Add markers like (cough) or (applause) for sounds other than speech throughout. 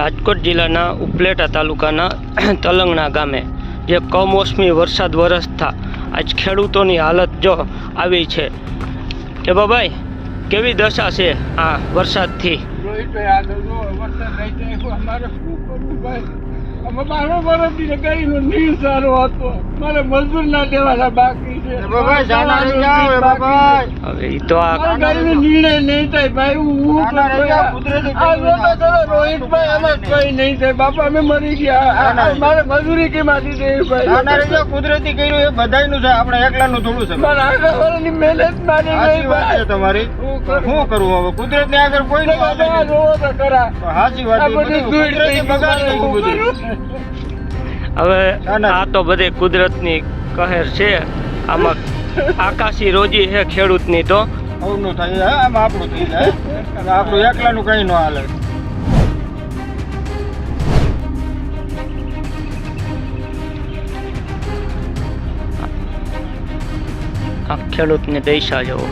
રાજકોટ જિલ્લાના ઉપલેટા તાલુકાના (clears throat) તલંગણા ગામે, જે કમોસમી વરસાદ વરસતા આજ ખેડૂતોની હાલત જો આવી છે. કે બાબાઈ, કેવી દશા છે આ વરસાદથી? વર્ષથી ગાડીનો નીર સારો હતો. મારે મજૂર ના દેવાના બાકી હવે તો આ નિર્ણય નહીં થાય ભાઈ હું. રોહિતભાઈ અમે કઈ નહીં થાય. બાપા અમે મરી ગયા. આ- જાના આ રહી મારે મજૂરી કેમાંથી દેવી ભાઈ? કુદરતી કર્યું એ બધાયનું છે. આપણે એકલાનું થોડું છે. મારા મહેનત મારી ગઈ વાત છે ભાઈ. તમારી. શું કરવું હવે? કુદરતની આગળ કોઈ નહીં તો સાચી વાત બધી બગાડી? (laughs) હવે. આ તો બધે કુદરતની કહેર છે. આમાં આકાશી રોજી છે ખેડૂતની તો. અવનું થાય આમાં આપણું થઈ જાય અને આપણું એકલાનું કઈ ન હાલે. આ ખેડૂતની દૈસા જવો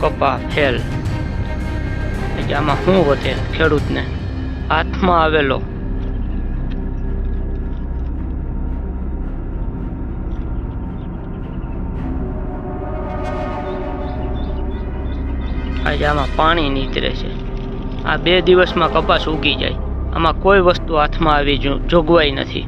કપા ફેલ આમાં શું વધે ખેડૂતને? હાથમાં આવેલો. આજે આમાં પાણી નીતરે છે. આ બે દિવસમાં કપાસ ઉગી જાય. આમાં કોઈ વસ્તુ હાથમાં આવી જોગવાઈ નથી.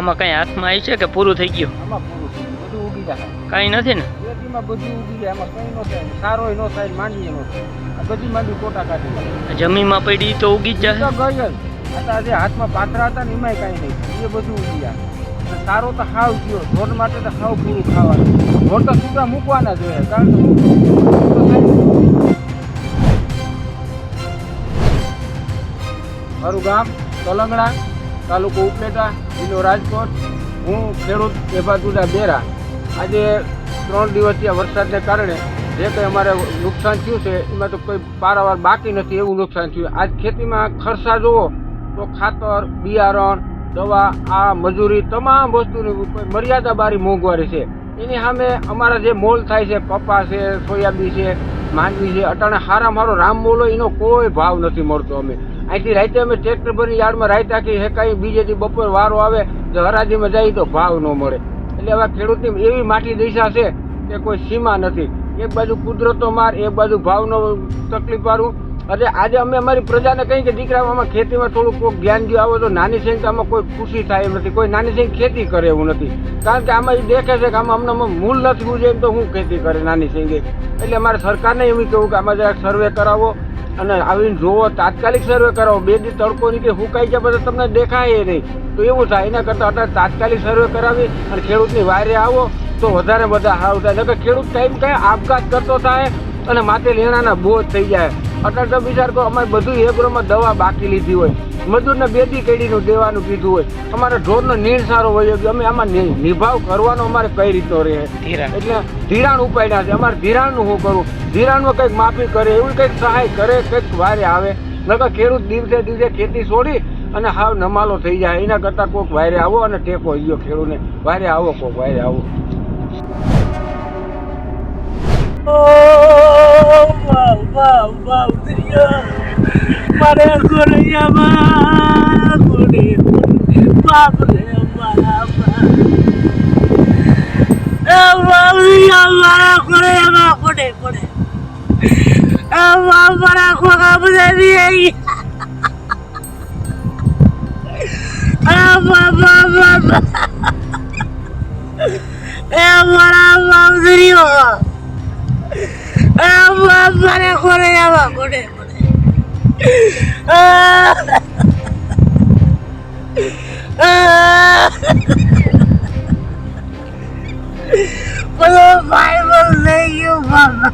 આમાં કઈ હાથમાં આવી છે કે પૂરું થઈ ગયું? આમાં પૂરું થઈ ગયું. બધું ઉગી જાય. કઈ નથી ને? ખેતીમાં બધું ઉગી જાય. આમાં કંઈ ન થાય. સારો ન થાય માંડીએ ન થાય. બધી માંડવી કોટા કાઢી જમીનમાં પડી તો ઉગી જ તો જશે ગઈ જે. હાથમાં પાથરા હતા ને એમાંય કાંઈ નહીં. એ બધું ઉગી જાય. અને સારો તો હાવ ગયો ઢોર માટે તો હાવ પૂરું ખાવાનું. ઢોર તો સુધા મૂકવાના જોઈએ કારણ કે. મારું ગામ તલંગણા. તાલુકો ઉપલેટા, જિલ્લો રાજકોટ. હું ખેડૂત એભાદુડા બેરા. આજે ત્રણ દિવસીય વરસાદને કારણે જે કંઈ અમારે નુકસાન થયું છે, એમાં તો કોઈ પારાવાર બાકી નથી એવું નુકસાન થયું. આજ ખેતીમાં ખર્ચા જુઓ તો ખાતર, બિયારણ, દવા, આ, મજૂરી તમામ વસ્તુની કોઈ મર્યાદા બારી મોંઘવારી છે. એની સામે અમારા જે મોલ થાય છે કપા છે, સોયાબી છે, માંડવી છે, અટાણે હારા મારો રામ મોલો એનો કોઈ ભાવ નથી મળતો અમે. અહીંથી રાતે અમે ટ્રેક્ટર ભરી યાર્ડમાં રાત આખી હેકાઈ બીજેથી બપોર વારો આવે તો હરાજીમાં જાય તો ભાવ ન મળે. એટલે હવે ખેડૂતની એવી માટી દિશા છે કે કોઈ સીમા નથી. એક બાજુ કુદરતો માર, એક બાજુ ભાવનો તકલીફ વાળું. એટલે આજે અમે અમારી પ્રજાને કહીએ કે દીકરા, આમાં ખેતીમાં થોડું કોઈ જ્ઞાન જો આવો તો નાની સંખ્યામાં કોઈ ખુશી થાય એમ નથી. કોઈ નાની સંખ્યા ખેતી કરે એવું નથી. કારણ કે આમાં એ દેખે છે કે આમાં અમને મૂળ નથી ઉજે તો હું ખેતી કરે નાની સંખ્યા એટલે અમારે સરકારને એવું કહેવું કે આમાં જરાક સર્વે કરાવો. અને આવીને જોવો, તાત્કાલિક સર્વે કરાવો. બે દી તડકો નીકળે હુકાઈ જાય પછી તમને દેખાય નહીં. તો એવું થાય. એના કરતાં અત્યારે તાત્કાલિક સર્વે કરાવી અને ખેડૂતની વાયરે આવો તો વધારે બધા સારું થાય. નકર ખેડૂત ટાઈમ થાય આપઘાત કરતો થાય અને માથે લેણાના બોજ થઈ જાય. અત્યારે તો વિચાર કરો, અમારે બધું એગ્રોમાં દવા બાકી લીધી હોય. મજૂરને બેદી કેડીનું દેવાનું કીધું હોય. અમારે ઢોરનો નીણ સારો હોય ગયો. અમે આમાં નિભાવ કરવાનો અમારે કઈ રીતનો રહે? ધીરા એટલે ધિરાણ ઉપાડ્યા છે. અમારે ધિરાણનું શું કરવું ધિરાણમાં કંઈક માફી કરે એવું કંઈક સહાય કરે કંઈક વારે આવે. નકર ખેડૂત દિવસે દિવસે ખેતી છોડી અને હાવ નમાલો થઈ જાય. એના કરતાં કોઈક વારે આવો અને ટેકો ગયો ખેડૂને. વારે આવો કોઈક વાયરે આવો. মানে করে আমার করে বাবরে আমার করে আমার করে করে আমার খোকা বুঝে দিয়ে আমার করে আমার করে ગોરૈયામાં ગોડે ગોડે મારા ખોખા બધા બી બાબા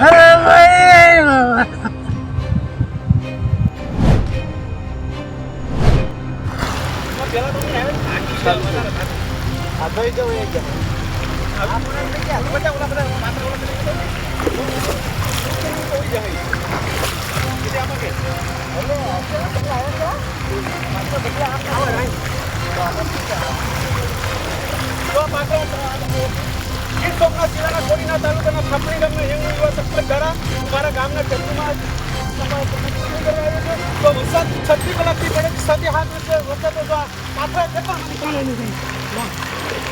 બાબા એ મારા બાપ દરિયો મારે ગોડે ગોડે પેલો બાઇબલ લઈ ગયો બાબા અરે ભાઈ બાબા મારા ગામના ચંદુમાં તો વરસાદ છત્રી કલાકથી પડે સાથે હાથ વચ્ચે વરસાદ તો આ પાથરા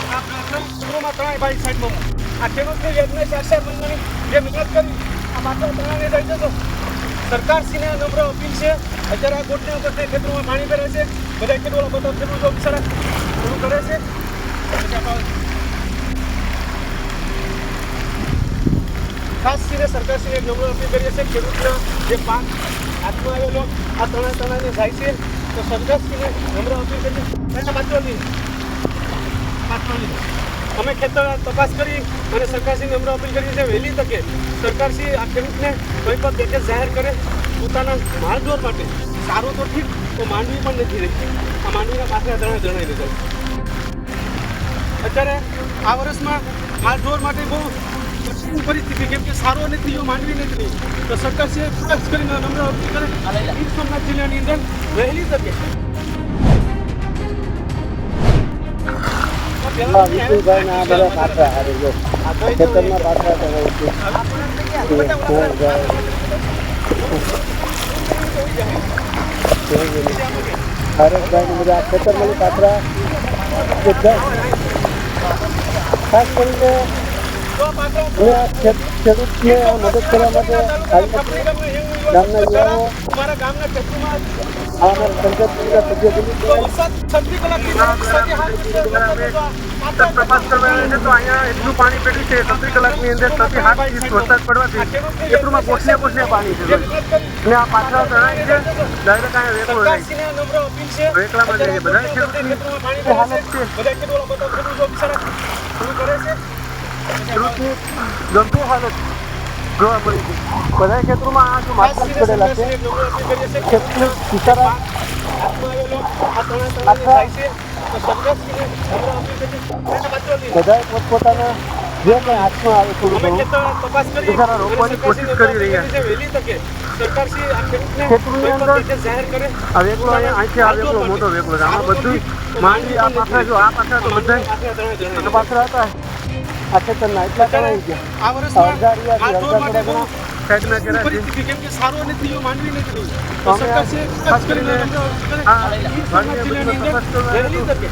આ પાથરા ખેતરોમાં ત્રણેય ભાઈ સાઈડમાં આ ખેડૂતની યજ્ઞ ચારસો જે મહેનત કરી સરકારશ્રીને નમ્ર અપીલ છે. અત્યારે આ બોટને અંદર તે ખેતરોમાં પાણી ભરે છે. બધા ખેડૂતો બધા ખેડૂતો બિચારા થોડું કરે છે? ખાસ કરીને સરકારશ્રીને નમ્ર અપીલ કરીએ છીએ. ખેડૂતના જે પાક હાથમાં આવેલો, આ તણા તણાને જાય છે. તો સરકારશ્રીને નમ્ર અપીલ કરીએ પાછળ પાછળ અમે ખેતર તપાસ કરી અને સરકારશ્રીને નમ્ર અપીલ કરીએ છીએ વહેલી તકે સરકારશ્રી આ ખેડૂતને કોઈ પણ પેકેજ જાહેર કરે, પોતાના માલઢોર માટે સારું તો ઠીક, તો માંડવી પણ નથી રહી આ માંડવીના પાછળ જણા જણાવી દીધા. અત્યારે આ વર્ષમાં માલઢોર માટે બહુ કઠિન પરિસ્થિતિ, કેમ કે સારો નથી જો માંડવી નથી તો સરકારશ્રીએ છે ખાસ કરીને નમ્ર અપીલ કરે સોમનાથ જિલ્લાની અંદર વહેલી તકે વિપુલભાઈના આ બધા પાથરા હારે જો ખેતરમાં પાથરા ચડાવે છે હરેશભાઈને બધા ખેતરમાં પાથરા બધા ખાસ કરીને હું આ ખેડૂતને મદદ કરવા માટે હાથ તપાસ કરવા તો અહીંયા એટલું પાણી પડ્યું છે સત્તરી કલાકની અંદર ઇંચ વરસાદ પડવાથી એટલુંમાં પોસને પોસને પાણી છે આ પાછળ તણાઈ છે ડાયરેક્ટ અહીંયા વેકલો રહી પાણી ભરે હાલત છે. હાલત જોવા મળી છે. બધા ખેતરોમાં આ માથા પડેલા છે. સરકારશ્રીને નમ્ર બધા પોતપોતાના જે કંઈ હાથમાં આવે થોડું ઘણું રોકવાની કોશિશ કરી રહ્યા છે ખેતરની અંદર આ અહીંથી આ મોટો વેગલો છે. આમાં બધું માંડવી આ પાછળ જો આ પાછળ તો બધા પાછળ હતા. એટલા તણાઈ ગયા. આ વર્ષમાં કર્યા છે. કેમ કે સારો તો સરકાર છે ખાસ કરીને. આ જિલ્લાની અંદર તકે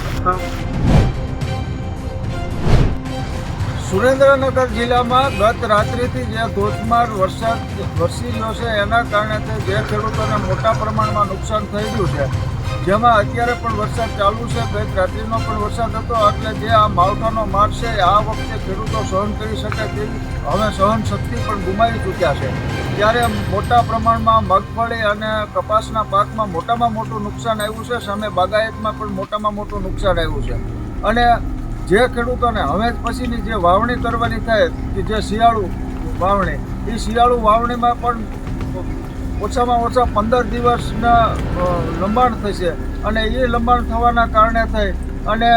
સુરેન્દ્રનગર જિલ્લામાં ગત રાત્રિથી જે ધોધમાર વરસાદ વરસી રહ્યો છે એના કારણે તે જે ખેડૂતોને મોટા પ્રમાણમાં નુકસાન થઈ રહ્યું છે. જેમાં અત્યારે પણ વરસાદ ચાલુ છે. ગત રાત્રિનો પણ વરસાદ હતો. એટલે જે આ માવઠાનો માર છે, આ વખતે ખેડૂતો સહન કરી શકે તેવી હવે સહન શક્તિ પણ ગુમાવી ચૂક્યા છે. ત્યારે મોટા પ્રમાણમાં મગફળી અને કપાસના પાકમાં મોટામાં મોટું નુકસાન આવ્યું છે. સામે બાગાયતમાં પણ મોટામાં મોટું નુકસાન આવ્યું છે. અને જે ખેડૂતોને હવે પછીની જે વાવણી કરવાની થાય, કે જે શિયાળુ વાવણી, એ શિયાળુ વાવણીમાં પણ ઓછામાં ઓછા પંદર દિવસના લંબાણ થશે. અને એ લંબાણ થવાના કારણે થઈ. અને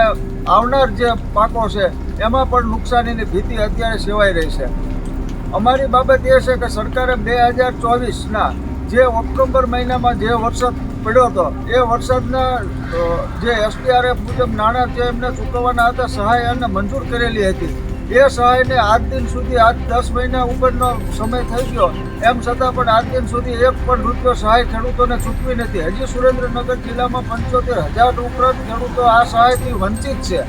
આવનાર જે પાકો છે, એમાં પણ નુકસાનીની ભીતિ અત્યારે સેવાઈ રહી છે. અમારી બાબત એ છે કે સરકારે બે હજાર ચોવીસના જે ઓક્ટોબર મહિનામાં જે વરસાદ પડ્યો હતો, એ વરસાદના જે એસડીઆરએફ મુજબ નાણાં જે એમને ચૂકવવાના હતા, સહાય અને મંજૂર કરેલી હતી. એ સહાયને આજ દિન સુધી આજ દસ મહિના ઉપરનો સમય થઈ ગયો. એમ છતાં પણ આજ દિન સુધી એક પણ રૂપિયો સહાય ખેડૂતોને ચૂકવી નથી. હજી સુરેન્દ્રનગર જિલ્લામાં પંચોતેર હજાર ઉપરાંત ખેડૂતો આ સહાયથી વંચિત છે.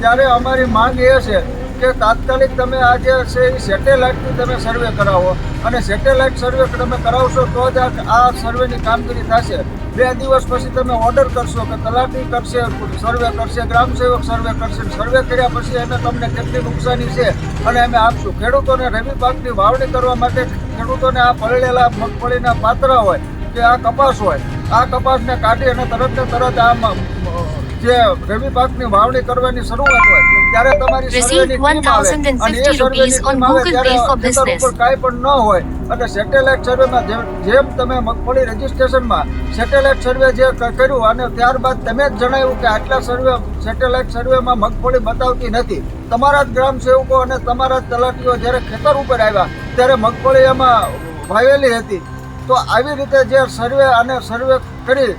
ત્યારે અમારી માંગ એ છે કે તાત્કાલિક તમે આ જે છે એ સેટેલાઇટથી તમે સર્વે કરાવો. અને સેટેલાઇટ સર્વે તમે કરાવશો તો જ આ- સર્વેની કામગીરી થશે. બે દિવસ પછી તમે ઓર્ડર કરશો કે તલાટી કરશે, સર્વે કરશે ગ્રામ સેવક સર્વે કરશે. સર્વે કર્યા પછી અમે તમને કેટલી નુકસાની છે અને અમે આપશું. ખેડૂતોને રવિ પાકની વાવણી કરવા માટે ખેડૂતોને આ પલળેલા મગફળીના પાત્રા હોય કે આ કપાસ હોય, આ કપાસને કાઢી અને તરત ને તરત આ જે રવિ પાકની વાવણી કરવાની શરૂઆત હોય ત્યારે તમારી સર્વેની ટીમ આવે. અને એ સર્વેની ટીમ આવે ત્યારે ખેતર ઉપર કાંઈ પણ ન હોય. અને સેટેલાઇટ સર્વેમાં જેમ જેમ તમે મગફળી રજીસ્ટ્રેશનમાં સેટેલાઇટ સર્વે જે કર્યું અને ત્યારબાદ તમે જ જણાવ્યું કે આટલા સર્વે સેટેલાઇટ સર્વેમાં મગફળી બતાવતી નથી. તમારા જ ગ્રામ સેવકો અને તમારા જ તલાટીઓ જ્યારે ખેતર ઉપર આવ્યા ત્યારે મગફળી એમાં વાવેલી હતી. તો આવી રીતે જે સર્વે અને સર્વે કરી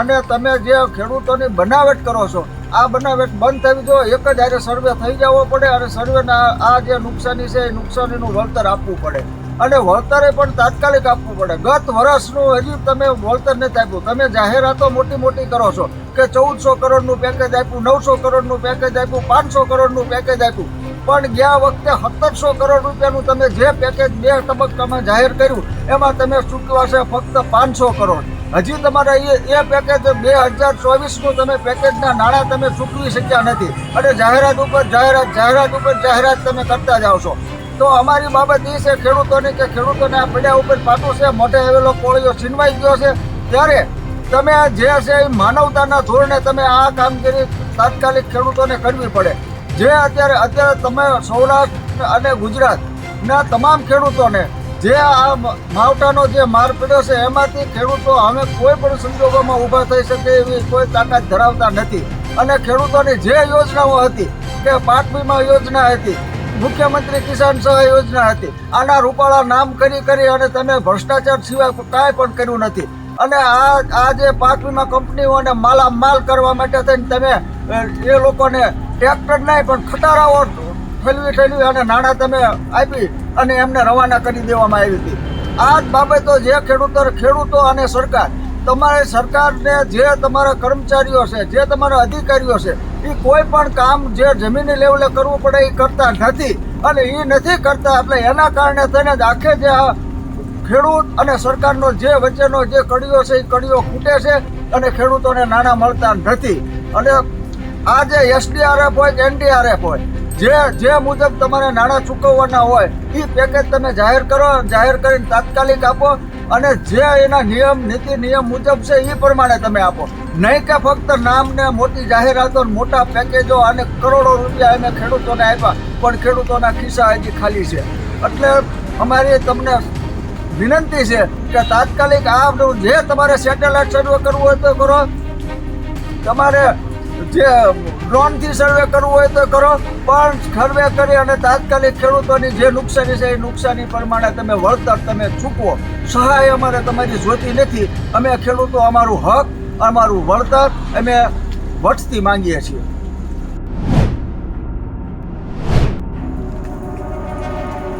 અને તમે જે ખેડૂતોની બનાવટ કરો છો, આ બનાવટ બંધ થવી જોઈએ એક જ આજે સર્વે થઈ જવો પડે, અને સર્વેના આ જે નુકસાની છે, એ નુકસાનીનું વળતર આપવું પડે. અને વળતરે પણ તાત્કાલિક આપવું પડે. ગત વર્ષનું હજી તમે વળતર નથી આપ્યું. તમે જાહેરાતો મોટી મોટી કરો છો કે ચૌદસો કરોડનું પેકેજ આપ્યું, નવસો કરોડનું પેકેજ આપ્યું, પાંચસો કરોડનું પેકેજ આપ્યું. પણ ગયા વખતે સત્તરસો કરોડ રૂપિયાનું તમે જે પેકેજ બે તબક્કામાં જાહેર કર્યું, એમાં તમે ચૂકવા ફક્ત પાંચસો કરોડ. હજી તમારે એ એ પેકેજ બે હજાર ચોવીસનું તમે પેકેજના નાણાં તમે ચૂકવી શક્યા નથી. અને જાહેરાત ઉપર જાહેરાત જાહેરાત ઉપર જાહેરાત તમે કરતા જાઓ છો. તો અમારી બાબત એ છે ખેડૂતોની કે ખેડૂતોને આ પડ્યા ઉપર પાટું છે, મોઢે આવેલો કોળીઓ છીનવાઈ ગયો છે. ત્યારે તમે જે છે એ માનવતાના ધોરણે તમે આ કામગીરી તાત્કાલિક ખેડૂતોને કરવી પડે. જે અત્યારે અત્યારે તમે સૌરાષ્ટ્ર અને ગુજરાતના તમામ ખેડૂતોને જે આ માવટાનો જે માર પડ્યો છે, એમાંથી ખેડૂતો હવે કોઈ પણ સંજોગોમાં ઊભા થઈ શકે એવી કોઈ તાકાત ધરાવતા નથી. અને ખેડૂતોની જે યોજનાઓ હતી, કે પાક વીમા યોજના હતી, મુખ્યમંત્રી કિસાન સહાય યોજના હતી, આના રૂપાળા નામ કરી કરી અને તમે ભ્રષ્ટાચાર સિવાય કાંઈ પણ કર્યું નથી. અને આ આ જે પાક વીમા કંપનીઓને માલામાલ કરવા માટે થઈને તમે એ લોકોને ટ્રેક્ટર નહીં, પણ ખટારાઓ ઠલવી ફેલવી અને નાણાં તમે આપી અને એમને રવાના કરી દેવામાં આવી હતી. આ જ બાબતો જે ખેડૂતો ખેડૂતો અને સરકાર, તમારે સરકારને જે તમારા કર્મચારીઓ છે, જે તમારા અધિકારીઓ છે એ કોઈ પણ કામ જે જમીની લેવલે કરવું પડે એ કરતા નથી અને એ નથી કરતા એટલે એના કારણે થઈને જ આખે જે ખેડૂત અને સરકારનો જે વચ્ચેનો જે કડીઓ છે એ કડીઓ ખૂટે છે અને ખેડૂતોને નાણાં મળતા નથી. અને આ જે એસડીઆરએફ હોય કે એનડીઆરએફ હોય જે જે મુજબ તમારે નાણાં ચૂકવવાના હોય, એ પેકેજ તમે જાહેર કરો, જાહેર કરીને તાત્કાલિક આપો અને જે એના નિયમ, નીતિ, નિયમ મુજબ છે, એ પ્રમાણે તમે આપો. નહીં કે ફક્ત નામ ને મોટી જાહેરાતો મોટા પેકેજો અને કરોડો રૂપિયા એને ખેડૂતોને આપ્યા, પણ ખેડૂતોના ખિસ્સા હજી ખાલી છે. એટલે અમારી તમને વિનંતી છે કે તાત્કાલિક આ જે તમારે સેટેલાઇટ સર્વે કરવું હોય તો કરો. તમારે જે ડ્રોનથી સર્વે કરવું હોય તો કરો, પણ સર્વે કરી અને તાત્કાલિક ખેડૂતોની જે નુકસાની છે એ નુકસાની પ્રમાણે તમે વળતર તમે ચૂકવો. સહાય અમારે તમારી જોતી નથી. અમે ખેડૂતો અમારું હક, અમારું વળતર અમે વટથી માંગીએ છીએ.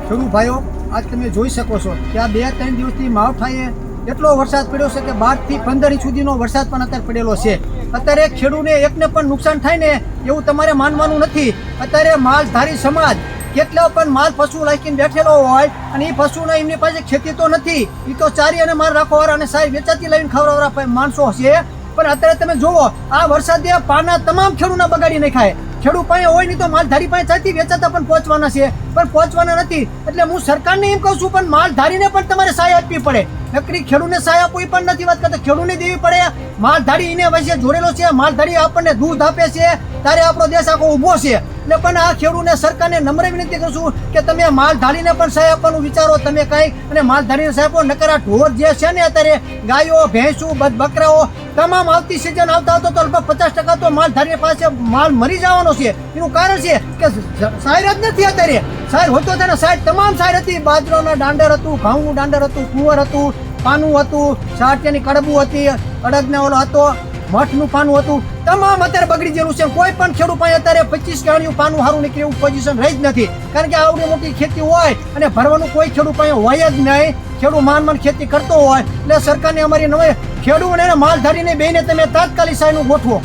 ખેડૂત ભાઈઓ, આજ તમે જોઈ શકો છો કે આ બે ત્રણ દિવસથી માવઠાએ એટલો વરસાદ પડ્યો છે કે બારથી પંદર ઇંચ સુધીનો વરસાદ પણ અત્યારે પડેલો છે. અત્યારે ખેડૂને એકને પણ નુકસાન થાય ને એવું તમારે માનવાનું નથી. અત્યારે માલધારી સમાજ કેટલા પણ માલ પશુ રાખીને બેઠેલો હોય અને એ પશુના એમની પાસે ખેતી તો નથી એ તો ચારી અને માલ રાખવાવાળા અને સારી વેચાતી લઈને ખવડાવવાળા માણસો છે પણ અત્યારે તમે જુઓ, આ વરસાદે પાના તમામ ખેડૂતના બગાડી નાખાય ખેડૂત પાસે હોય નહીં તો માલધારી પાસે ચાલતી વેચાતા પણ પહોંચવાના છે. પણ પહોંચવાના નથી. એટલે હું સરકારને એમ કહું છું, પણ માલધારીને પણ તમારે સહાય આપવી પડે. નકરી ખેડૂતને સહાય આપવી પણ નથી. વાત કરતા ખેડૂતને દેવી પડે. માલધારી એને વચ્ચે જોડેલો છે. માલધારી આપણને દૂધ આપે છે. ત્યારે આપણો દેશ આખો ઊભો છે. એટલે પણ આ ખેડૂતને સરકારને નમ્ર વિનંતી કરું છું કે તમે માલ ધારીને પણ સહાય આપવાનું વિચારો, તમે કાંઈ અને માલધારીને સહાય આપો, નકર આ ઢોર જે છે ને અત્યારે ગાયો, ભેંસું બકરાઓ તમામ આવતી સિઝન આવતા હતો તો લગભગ પચાસ ટકા તો માલ ધારી પાસે માલ મરી જવાનો છે. એનું કારણ છે કે સાયર જ નથી અત્યારે. સાયર હોતો તેને સાયર તમામ સાયર હતી. બાજરાના દાંડર હતું, ઘઉંનું દાંડર હતું, કુંવર હતું, પાનું હતું, સાટિયાની કડબું હતી, અડદને ઓલો હતો. મઠનું પાનું હતું. તમામ અત્યારે બગડી ગયેલું છે. કોઈ પણ ખેડૂત પાસે અત્યારે પચીસ ગાણીયું પાનું સારું નીકળે એવું પોઝિશન રહી જ નથી. કારણ કે આવડી મોટી ખેતી હોય અને ભરવાનું કોઈ ખેડૂત પાસે હોય જ નહીં. ખેડૂત માન માન ખેતી કરતો હોય. એટલે સરકારને અમારી નવી ખેડૂત અને માલધારીને બેને તમે તાત્કાલિક સહાયનું ગોઠવો.